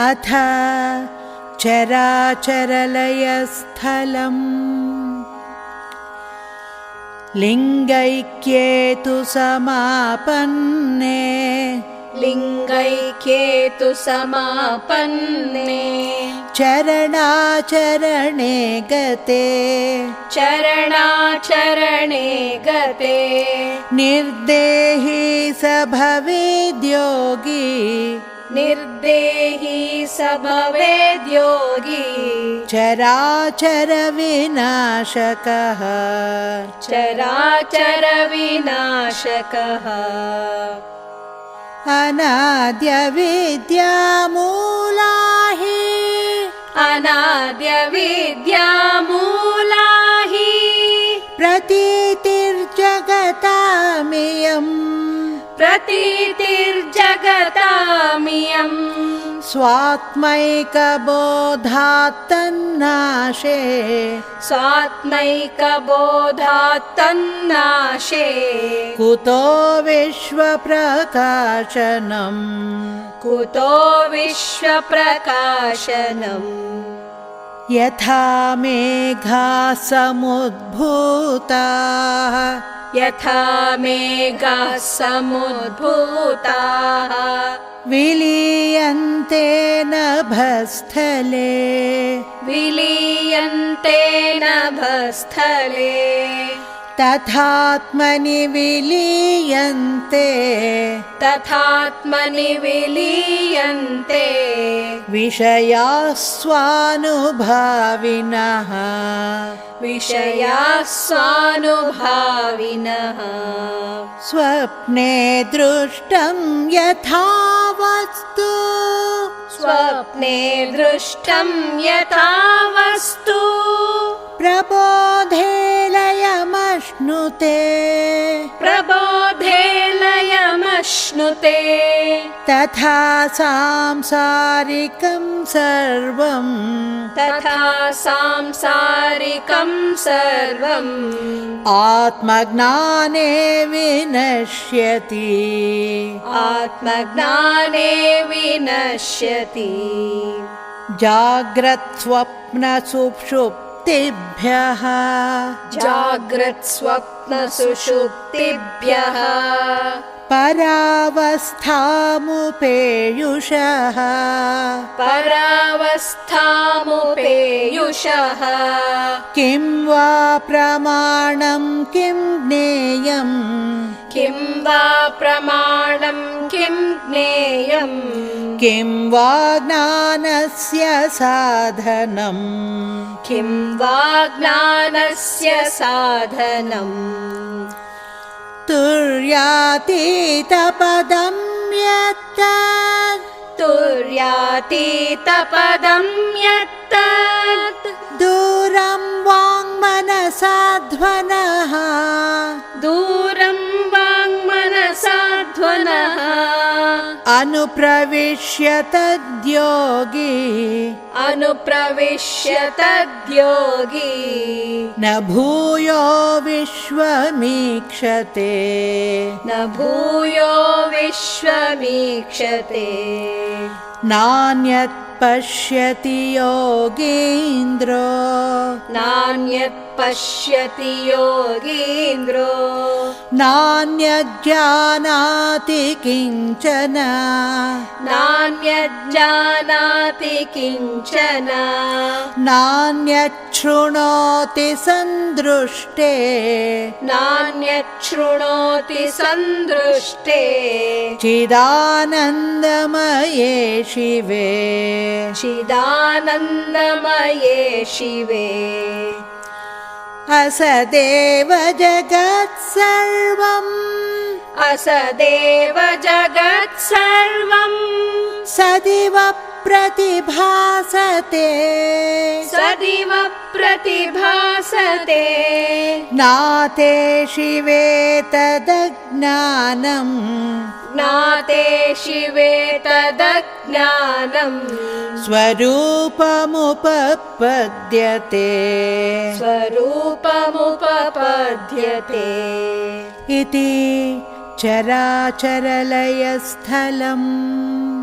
अथ चराचरलयस्थलम्। लिङ्गैक्ये तु समापन्ने। लिङ्गैक्ये तु समापन्ने। चरणाचरणे गते। चरणाचरणे गते। निर्देही स भवेद्योगी निर्देही स भवेद्योगी चराचरविनाशकः। चराचरविनाशकः। अनाद्यविद्यामूला हि अनाद्यविद्यामूला हि प्रतीतिर्जगतामियम् प्रतीतिर्जगतामियम्। स्वात्मैकबोधात्तन्नाशे। स्वात्मैकबोधात् तन्नाशे कुतो विश्वप्रकाशनम्। कुतो विश्वप्रकाशनम्। यथा मेघा समुद्भूताः यथा मेघाः समुद्भूताः। विलीयन्ते नभस्थले। विलीयन्ते नभस्थले तथात्मनि विलीयन्ते। तथात्मनि विलीयन्ते। विषयास्वानुभाविनः। विषयाः स्वानुभाविनः स्वप्ने दृष्टं यथा वस्तु स्वप्ने दृष्टं यथा वस्तु प्रबोधे प्रबोधे लयमश्नुते तथा सांसारिकं सर्वम्। तथा सांसारिकं सर्वम्। आत्मज्ञाने विनश्यति। आत्मज्ञाने विनश्यति जाग्रत्स्वप्नसुषुप्तिभ्यः जाग्रत्स्वप्नसुषुप्तिभ्यः। परावस्थामुपेयुषः। परावस्थामुपेयुषः। किं वा प्रमाणं किं ज्ञेयम् किं वा प्रमाणं किं ज्ञेयम्? किं वा ज्ञानस्य साधनम्? किं वा ज्ञानस्य साधनम्? तुर्यातीतपदं यत् तुर्यातीतपदं यत्तत् दूरं वाङ्मनसाध्वनः अनुप्रविश्य तद्योगी। अनुप्रविश्य तद्योगी। न भूयो विश्वमीक्षते। न भूयो विश्वमीक्षते। नान्यत् पश्यति योगीन्द्रो। नान्यत् पश्यति योगीन्द्रो। नान्यज्जानाति किञ्चन। नान्यज्जानाति किञ्चन। नान्यच्छृणोति सन्दृष्टे। नान्यच्छृणोति सन्दृष्टे। चिदानन्दमये शिवे। चिदानन्दमये शिवे असदेव जगत् सर्वम्। असदेव जगत् सर्वम्। सदिव प्रतिभासते। सदिव प्रतिभासते नाते शिवे तदज्ञानम्। ज्ञाते शिवे तदज्ञानम्। स्वरूपमुपपद्यते। स्वरूपमुपपद्यते। इति चराचरलयस्थलम्